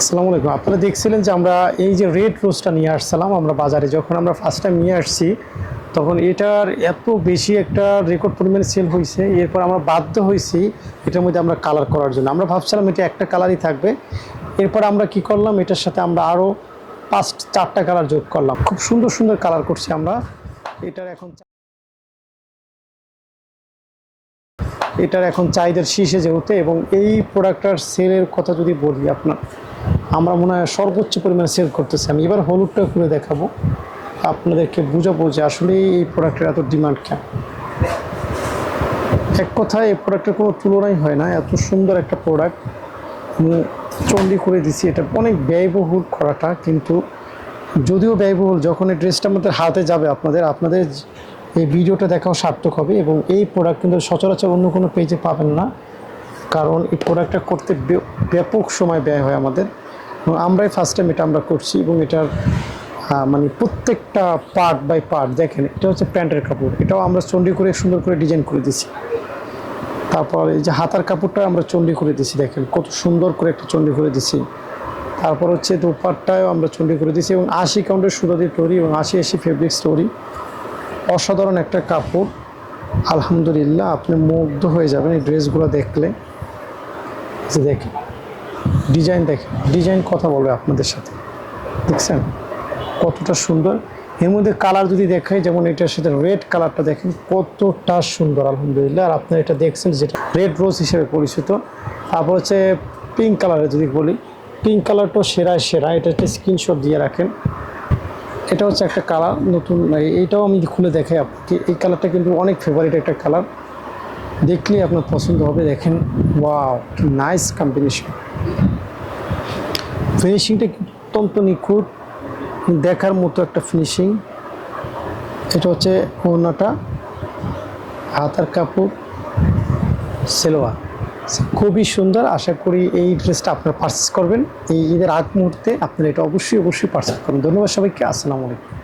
আসসালামু আলাইকুম। আপনারা দেখছিলেন যে আমরা এই যে রেড রোজটা নিয়ে আসছিলাম, আমরা বাজারে যখন আমরা ফার্স্ট টাইম নিয়ে আসছি, তখন এটার এত বেশি একটা রেকর্ড পরিমাণে সেল হয়েছে এরপর আমরা বাধ্য হয়েছি এটার মধ্যে আমরা কালার করার জন্য। আমরা ভাবছিলাম এটা একটা কালারই থাকবে। এরপর আমরা কি করলাম, এটার সাথে আমরা আরও পাঁচ, চারটা কালার যোগ করলাম। খুব সুন্দর সুন্দর কালার করছি আমরা। এটার এখন এটার এখন চাহিদার শীর্ষে যেহেতু, এবং এই প্রোডাক্টটার সেলের কথা যদি বলি আপনার আমরা মনে হয় সর্বোচ্চ পরিমাণে সেল করতেছি। আমি এবার হলুদটা খুলে দেখাবো। আপনাদেরকে বুঝাবো যে আসলে এই প্রোডাক্টের এত ডিমান্ড কেন। এক কথায় এই প্রোডাক্টের কোনো তুলনাই হয় না। এত সুন্দর একটা প্রোডাক্ট চন্ডি করে দিছি। এটা অনেক ব্যয়বহুল করাটা, কিন্তু যদিও ব্যয়বহুল, যখন এই ড্রেসটা আমাদের হাতে যাবে আপনাদের আপনাদের এই ভিডিওটা দেখাও সার্থক হবে এবং এই প্রোডাক্ট কিন্তু সচরাচর অন্য কোনো পেজে পাবেন না। কারণ এই প্রোডাক্টটা করতে ব্যাপক সময় ব্যয় হয় আমাদের। এবং আমরাই ফার্স্ট টাইম এটা আমরা করছি এবং এটার মানে প্রত্যেকটা পার্ট বাই পার্ট দেখেন, এটা হচ্ছে প্যান্টের কাপড়। এটাও আমরা চন্ডি করে সুন্দর করে ডিজাইন করে দিছি তারপর এই যে হাতার কাপড়টা আমরা চন্ডি করে দিছি দেখেন, কত সুন্দর করে একটা চন্ডি করে দিছি তারপর হচ্ছে দোপাট্টায়ও আমরা চন্ডি করে দিছি এবং আশি কাউন্টের সুরদি তৈরি এবং আশি আশি ফেব্রিক স্টোরি অসাধারণ একটা কাপড়। আলহামদুলিল্লাহ, আপনি মুগ্ধ হয়ে যাবেন এই ড্রেসগুলো দেখলে। যে দেখেন ডিজাইন দেখেন ডিজাইন কথা বলবে আপনাদের সাথে। দেখছেন? কতটা সুন্দর। এর মধ্যে কালার যদি দেখাই, যেমন এটার সাথে রেড কালারটা দেখেন, কতটা সুন্দর, আলহামদুলিল্লাহ। আর আপনারা এটা দেখছেন যেটা রেড রোজ হিসেবে পরিচিত। তারপর হচ্ছে পিঙ্ক কালারে যদি বলি পিঙ্ক কালারটাও সেরা সেরা। এটা একটা স্ক্রিনশট দিয়ে রাখেন। এটা হচ্ছে একটা কালার নতুন এই- এইটাও আমি খুলে দেখাই আপনাকে। এই কালারটা কিন্তু অনেক ফেভারিট একটা কালার দেখলেই আপনার পছন্দ হবে, দেখেন, ওয়াও, নাইস কম্বিনেশন ফিনিশিংটা অত্যন্ত নিখুঁত, দেখার মতো একটা ফিনিশিং এটা হচ্ছে ওনাটা হাতার কাপড়, সেলোয়ার। খুবই সুন্দর, আশা করি এই ড্রেসটা আপনারা পারচেস করবেন। এই ঈদের আগ মুহূর্তে আপনারা এটা অবশ্যই অবশ্যই পারচেস করবেন। ধন্যবাদ সবাইকে, আসসালামু আলাইকুম।